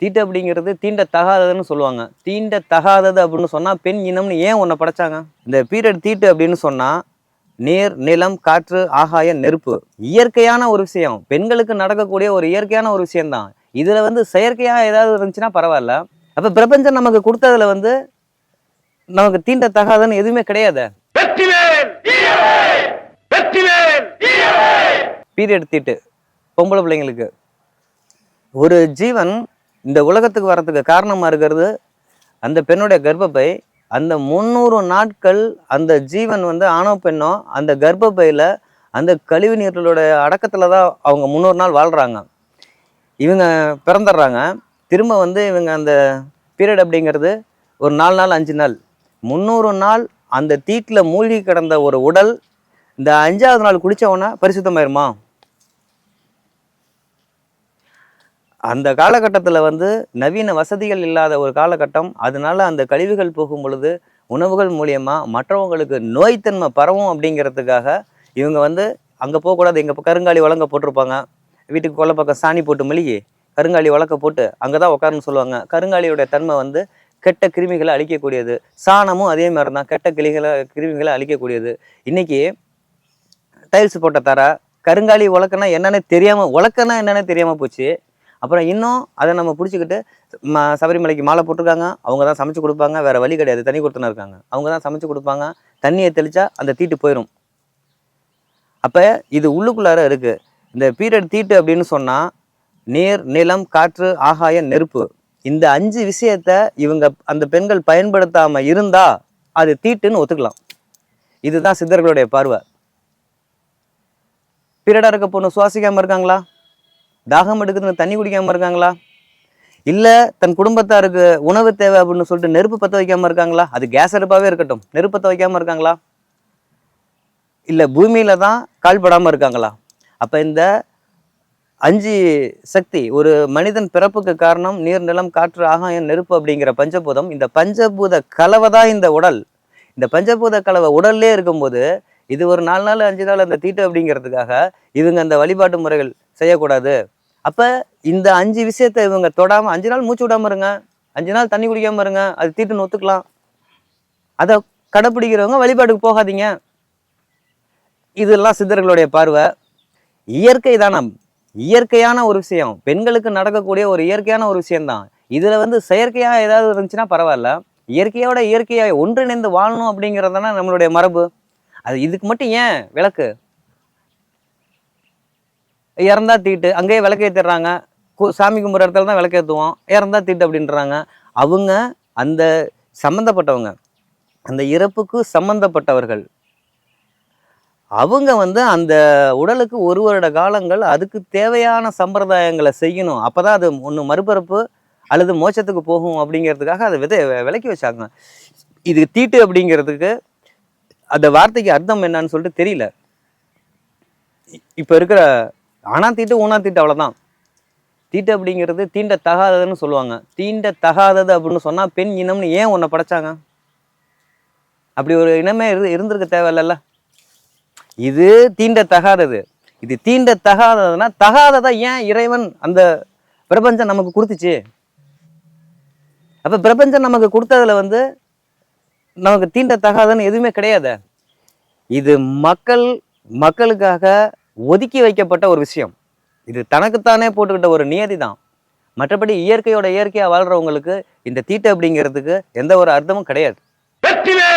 தீட்டு அப்படிங்கிறது தீண்டத்தகாததுன்னு சொல்லுவாங்க. தீண்டத்தகாதது அப்படின்னு சொன்னால் பெண் இனம்னு ஏன் உன்னை படைச்சாங்க? இந்த பீரியட் தீட்டு அப்படின்னு சொன்னால் நீர் நிலம் காற்று ஆகாய நெருப்பு. இயற்கையான ஒரு விஷயம். பெண்களுக்கு நடக்கக்கூடிய ஒரு இயற்கையான ஒரு விஷயம்தான். இதில் வந்து செயற்கையாக ஏதாவது இருந்துச்சுன்னா பரவாயில்ல. அப்போ பிரபஞ்சம் நமக்கு கொடுத்ததுல வந்து நமக்கு தீண்டத்தகாதன்னு எதுவுமே கிடையாது? பீரியட் தீட்டு. பொம்பளை பிள்ளைங்களுக்கு. ஒரு ஜீவன் இந்த உலகத்துக்கு வர்றதுக்கு காரணமாக இருக்கிறது அந்த பெண்ணுடைய கர்ப்பப்பை. அந்த முந்நூறு நாட்கள் அந்த ஜீவன் வந்து ஆணோ பெண்ணோ அந்த கர்ப்பப்பையில் அந்த கழிவு நீர்களுடைய அடக்கத்தில் தான் அவங்க முந்நூறு நாள் வாழ்கிறாங்க இவங்க பிறந்துடுறாங்க. திரும்ப வந்து இவங்க அந்த பீரியட் அப்படிங்கிறது ஒரு நாலு நாள் அஞ்சு நாள். முந்நூறு நாள் அந்த தீட்டில் மூழ்கி கிடந்த ஒரு உடல் இந்த அஞ்சாவது நாள் குடித்தவொன்னே பரிசுத்தமாயிருமா? அந்த காலகட்டத்தில் வந்து நவீன வசதிகள் இல்லாத ஒரு காலகட்டம். அதனால அந்த கழிவுகள் போகும் பொழுது உணவுகள் மூலியமாக மற்றவங்களுக்கு நோய்த்தன்மை பரவும் அப்படிங்கிறதுக்காக இவங்க வந்து அங்கே போகக்கூடாது. இங்கே கருங்காலி வழங்க போட்டிருப்பாங்க. வீட்டுக்கு கொல்ல பக்கம் சாணி போட்டு மெழுகி கருங்காலி வழக்க போட்டு அங்கே தான் உட்காருன்னு சொல்லுவாங்க. கருங்காலியோட தன்மை வந்து கெட்ட கிருமிகளை அழிக்கக்கூடியது. சாணமும் அதே மாதிரி தான் கெட்ட கிளிகளை கிருமிகளை அழிக்கக்கூடியது. இன்றைக்கி டைல்ஸ் போட்ட தர கருங்காலி உலக்கன்னா என்னன்னு தெரியாமல் உலக்கன்னா என்னன்னு தெரியாமல் போச்சு. அப்புறம் இன்னும் அதை நம்ம பிடிச்சிக்கிட்டு ம சபரிமலைக்கு மாலை போட்டிருக்காங்க. அவங்க தான் சமைச்சு கொடுப்பாங்க. வேறு வழி கிடையாது. தண்ணி கொடுத்துனா இருக்காங்க. அவங்க தான் சமைச்சு கொடுப்பாங்க. தண்ணியை தெளித்தா அந்த தீட்டு போயிடும் அப்போ இது உள்ளுக்குள்ளார இருக்குது இந்த பீரியட் தீட்டு அப்படின்னு சொன்னால் நீர் நிலம் காற்று ஆகாய நெருப்பு. இந்த அஞ்சு விஷயத்த இவங்க அந்த பெண்கள் பயன்படுத்தாமல் இருந்தால் அது தீட்டுன்னு ஒத்துக்கலாம். இதுதான் சித்தர்களுடைய பார்வை. பீரியடாக இருக்க பொண்ணு சுவாசிக்காமல் இருக்காங்களா? தாகம் எடுக்கிறது தண்ணி குடிக்காமல் இருக்காங்களா? இல்லை தன் குடும்பத்தாருக்கு உணவு தேவை அப்படின்னு சொல்லிட்டு நெருப்பு பற்ற வைக்காமல் இருக்காங்களா? அது கேஸ் அடுப்பாகவே இருக்கட்டும். நெருப்பு பத்த இருக்காங்களா? இல்லை பூமியில் தான் கால் இருக்காங்களா? அப்போ இந்த அஞ்சு சக்தி ஒரு மனிதன் பிறப்புக்கு காரணம் நீர் நிலம் காற்று ஆகாயம் நெருப்பு அப்படிங்கிற பஞ்சபூதம். இந்த பஞ்சபூத கலவை தான் இந்த உடல். இந்த பஞ்சபூத கலவை உடல்லே இருக்கும்போது இது ஒரு நாலு நாள் அஞ்சு நாள் அந்த தீட்டு அப்படிங்கிறதுக்காக இவங்க அந்த வழிபாட்டு முறைகள் செய்யக்கூடாது. அப்போ இந்த அஞ்சு விஷயத்தை இவங்க தொடாமல் அஞ்சு நாள் மூச்சு விடாமல் இருங்க. அஞ்சு நாள் தண்ணி குடிக்காமல் இருங்க. அது தீட்டுன்னு ஒத்துக்கலாம். அதை கடைப்பிடிக்கிறவங்க வழிபாட்டுக்கு போகாதீங்க. இதெல்லாம் சித்தர்களுடைய பார்வை. இயற்கை தானம் இயற்கையான ஒரு விஷயம். பெண்களுக்கு நடக்கக்கூடிய ஒரு இயற்கையான ஒரு விஷயம்தான். இதில் வந்து செயற்கையாக ஏதாவது இருந்துச்சுன்னா பரவாயில்ல. இயற்கையோட இயற்கையாக ஒன்றிணைந்து வாழணும் அப்படிங்கிறது தானே நம்மளுடைய மரபு. அது இதுக்கு மட்டும் ஏன் விளக்கு? இறந்தா தீட்டு அங்கேயே விளக்கு ஏற்றிடுறாங்க சாமி கும்பிட்ற இடத்துல தான் விளக்கு ஏற்றுவோம் இறந்தா தீட்டு அப்படின்றாங்க. அவங்க அந்த சம்மந்தப்பட்டவங்க அந்த இறப்புக்கு சம்பந்தப்பட்டவர்கள். அவங்க வந்து அந்த உடலுக்கு ஒரு வருட காலங்கள் அதுக்கு தேவையான சம்பிரதாயங்களை செய்யணும். அப்போ தான் அது ஒன்று மறுபரப்பு அல்லது மோட்சத்துக்கு போகும் அப்படிங்கிறதுக்காக அதை விதை விலக்கி வச்சாங்க. இது தீட்டு அப்படிங்கிறதுக்கு அந்த வார்த்தைக்கு அர்த்தம் என்னன்னு சொல்லிட்டு தெரியல. இ- இருக்கிற ஆனா தீட்டு ஊனா தீட்டு அவ்வளோதான் தீட்டு அப்படிங்கிறது தீண்ட தகாததுன்னு சொல்லுவாங்க. தீண்ட தகாதது அப்படின்னு சொன்னால் பெண் இனம்னு ஏன் உன்னை படைச்சாங்க? அப்படி ஒரு இனமே இரு இருந்திருக்க தேவையில்லல்ல. இது தீண்ட தகாதது. இது தீண்ட தகாததுன்னா தகாததை ஏன் இறைவன் அந்த பிரபஞ்சம் நமக்கு கொடுத்துச்சு? அப்போ பிரபஞ்சம் நமக்கு கொடுத்ததுல வந்து நமக்கு தீண்ட தகாதன்னு எதுவுமே கிடையாது. இது மக்கள் மக்களுக்காக ஒதுக்கி வைக்கப்பட்ட ஒரு விஷயம். இது தனக்குத்தானே போட்டுக்கிட்ட ஒரு நியதி தான் மற்றபடி இயற்கையோட இயற்கையா வாழ்றவங்களுக்கு இந்த தீட்டை அப்படிங்கிறதுக்கு எந்த ஒரு அர்த்தமும் கிடையாது. வெற்றிவேல்!